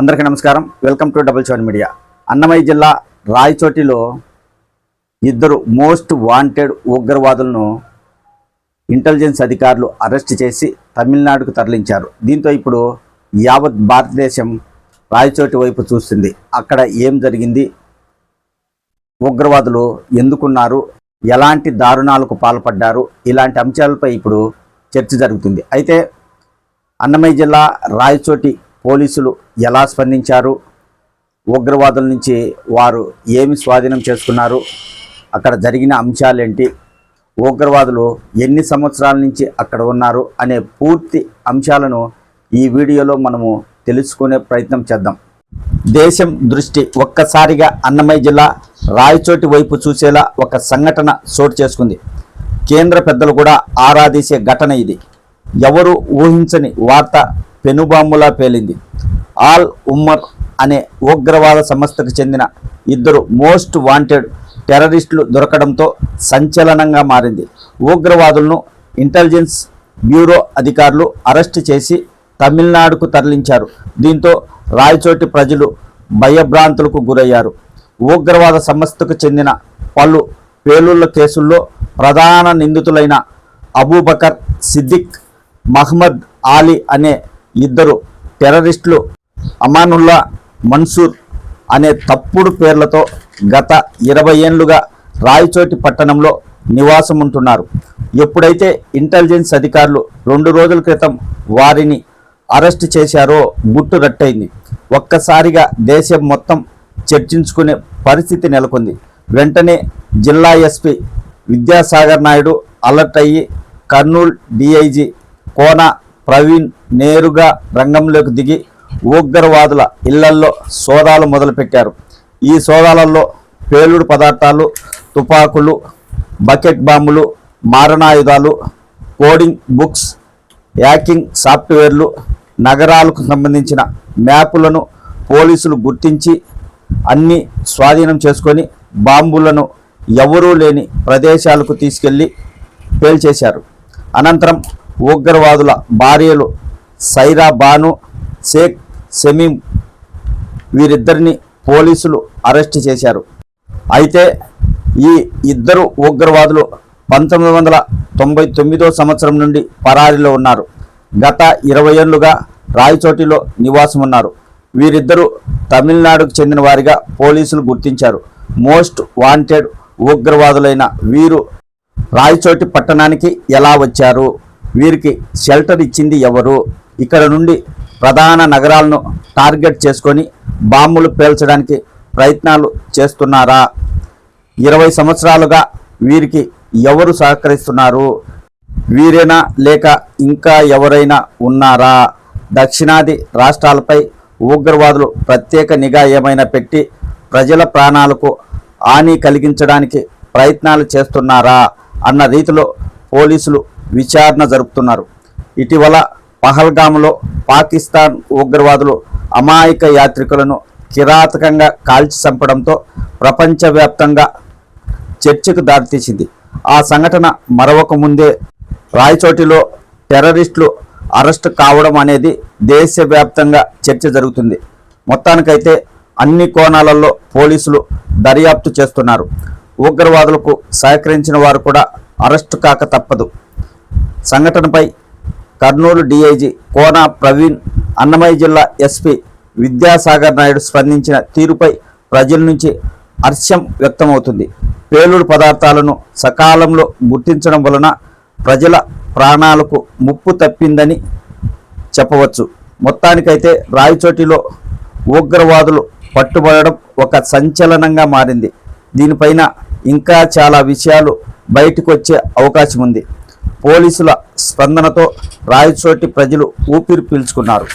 అందరికీ నమస్కారం. Welcome to double seven media Annamayya జిల్లా రాయచోటిలో ఇద్దరు మోస్ట్ వాంటెడ్ ఉగ్రవాదులను ఇంటెలిజెన్స్ అధికారులు అరెస్ట్ చేసి తమిళనాడుకు తరలించారు. దీంతో ఇప్పుడు యావత్ భారతదేశం రాయచోటి వైపు చూస్తుంది. అక్కడ ఏం జరిగింది? ఉగ్రవాదులు ఎందుకున్నారు? ఎలాంటి దారుణాలకు పాల్పడ్డారు? ఇలాంటి అంశాలపై ఇప్పుడు చర్చ జరుగుతుంది. అయితే అన్నమయ్య జిల్లా రాయచోటి పోలీసులు ఎలా స్పందించారు? ఉగ్రవాదుల నుంచి వారు ఏమి స్వాధీనం చేసుకున్నారు? అక్కడ జరిగిన అంశాలేంటి? ఉగ్రవాదులు ఎన్ని సంవత్సరాల నుంచి అక్కడ ఉన్నారు? అనే పూర్తి అంశాలను ఈ వీడియోలో మనము తెలుసుకునే ప్రయత్నం చేద్దాం. దేశం దృష్టి ఒక్కసారిగా అన్నమయ్య జిల్లా రాయచోటి వైపు చూసేలా ఒక సంఘటన చోటు చేసుకుంది. కేంద్ర పెద్దలు కూడా ఆరాధీసే ఘటన ఇది. ఎవరు ఊహించని వార్త పెనుబాంబులా పేలింది. ఆల్ ఉమ్మర్ అనే ఉగ్రవాద సంస్థకు చెందిన ఇద్దరు మోస్ట్ వాంటెడ్ టెర్రరిస్టులు దొరకడంతో సంచలనంగా మారింది. ఉగ్రవాదులను ఇంటెలిజెన్స్ బ్యూరో అధికారులు అరెస్ట్ చేసి తమిళనాడుకు తరలించారు. దీంతో రాయచోటి ప్రజలు భయభ్రాంతులకు గురయ్యారు. ఉగ్రవాద సంస్థకు చెందిన పలు పేలుళ్ళ కేసుల్లో ప్రధాన నిందితులైన అబూబకర్ సిద్దిక్ మహ్మద్ ఆలీ అనే ఇద్దరు టెర్రరిస్టులు అమానుల్లా మన్సూర్ అనే తప్పుడు పేర్లతో గత ఇరవై ఏళ్ళుగా రాయచోటి పట్టణంలో నివాసం ఉంటున్నారు ఎప్పుడైతే ఇంటెలిజెన్స్ అధికారులు రెండు రోజుల క్రితం వారిని అరెస్ట్ చేశారో గుట్టు రట్టయింది. ఒక్కసారిగా దేశం మొత్తం చర్చించుకునే పరిస్థితి నెలకొంది. వెంటనే జిల్లా ఎస్పీ విద్యాసాగర్ నాయుడు అలర్ట్ అయ్యి కర్నూలు డిఐజీ కోన ప్రవీణ్ నేరుగా రంగంలోకి దిగి ఉగ్రవాదుల ఇళ్ళల్లో సోదాలు మొదలుపెట్టారు. ఈ సోదాలలో పేలుడు పదార్థాలు తుపాకులు బకెట్ బాంబులు మారణాయుధాలు కోడింగ్ బుక్స్ హ్యాకింగ్ సాఫ్ట్వేర్లు నగరాలకు సంబంధించిన మ్యాపులను పోలీసులు గుర్తించి అన్ని స్వాధీనం చేసుకొని బాంబులను ఎవరూ లేని ప్రదేశాలకు తీసుకెళ్ళి పేల్చేశారు. అనంతరం ఉగ్రవాదుల భార్యలు సైరా బాను షేక్ సెమీం వీరిద్దరిని పోలీసులు అరెస్ట్ చేశారు. అయితే ఈ ఇద్దరు ఉగ్రవాదులు పంతొమ్మిది వందల తొంభై తొమ్మిదో సంవత్సరం నుండి పరారీలో ఉన్నారు. గత ఇరవై ఏళ్ళుగా రాయచోటిలో నివాసం ఉన్నారు వీరిద్దరూ తమిళనాడుకు చెందిన వారిగా పోలీసులు గుర్తించారు. మోస్ట్ వాంటెడ్ ఉగ్రవాదులైన వీరు రాయచోటి పట్టణానికి ఎలా వచ్చారు? వీరికి షెల్టర్ ఇచ్చింది ఎవరు? ఇక్కడ నుండి ప్రధాన నగరాలను టార్గెట్ చేసుకొని బాంబులు పేల్చడానికి ప్రయత్నాలు చేస్తున్నారా? ఇరవై సంవత్సరాలుగా వీరికి ఎవరు సహకరిస్తున్నారు? వీరేనా లేక ఇంకా ఎవరైనా ఉన్నారా? దక్షిణాది రాష్ట్రాలపై ఉగ్రవాదులు ప్రత్యేక నిఘా ఏమైనా పెట్టి ప్రజల ప్రాణాలకు హాని కలిగించడానికి ప్రయత్నాలు చేస్తున్నారా? అన్న రీతిలో పోలీసులు విచారణ జరుపుతున్నారు. ఇటీవల పహల్గామ్లో పాకిస్తాన్ ఉగ్రవాదులు అమాయక యాత్రికులను కిరాతకంగా కాల్చి చంపడంతో ప్రపంచవ్యాప్తంగా చర్చకు దారితీసింది ఆ సంఘటన మరొక ముందే రాయచోటిలో టెర్రరిస్టులు అరెస్ట్ కావడం అనేది దేశవ్యాప్తంగా చర్చ జరుగుతుంది. మొత్తానికైతే అన్ని కోణాలలో పోలీసులు దర్యాప్తు చేస్తున్నారు. ఉగ్రవాదులకు సహకరించిన వారు కూడా అరెస్టు కాక తప్పదు. సంఘటనపై కర్నూలు డీఐజీ కోన ప్రవీణ్ అన్నమయ్య జిల్లా ఎస్పీ విద్యాసాగర్ నాయుడు స్పందించిన తీరుపై ప్రజల నుంచి హర్షం వ్యక్తమవుతుంది. పేలుడు పదార్థాలను సకాలంలో గుర్తించడం వలన ప్రజల ప్రాణాలకు ముప్పు తప్పిందని చెప్పవచ్చు. మొత్తానికైతే రాయచోటిలో ఉగ్రవాదులు పట్టుబడడం ఒక సంచలనంగా మారింది. దీనిపైన ఇంకా చాలా విషయాలు బయటకు వచ్చే అవకాశం ఉంది పోలీసుల స్పందనతో రాయచోటి ప్రజలు ఊపిరి పీల్చుకున్నారు.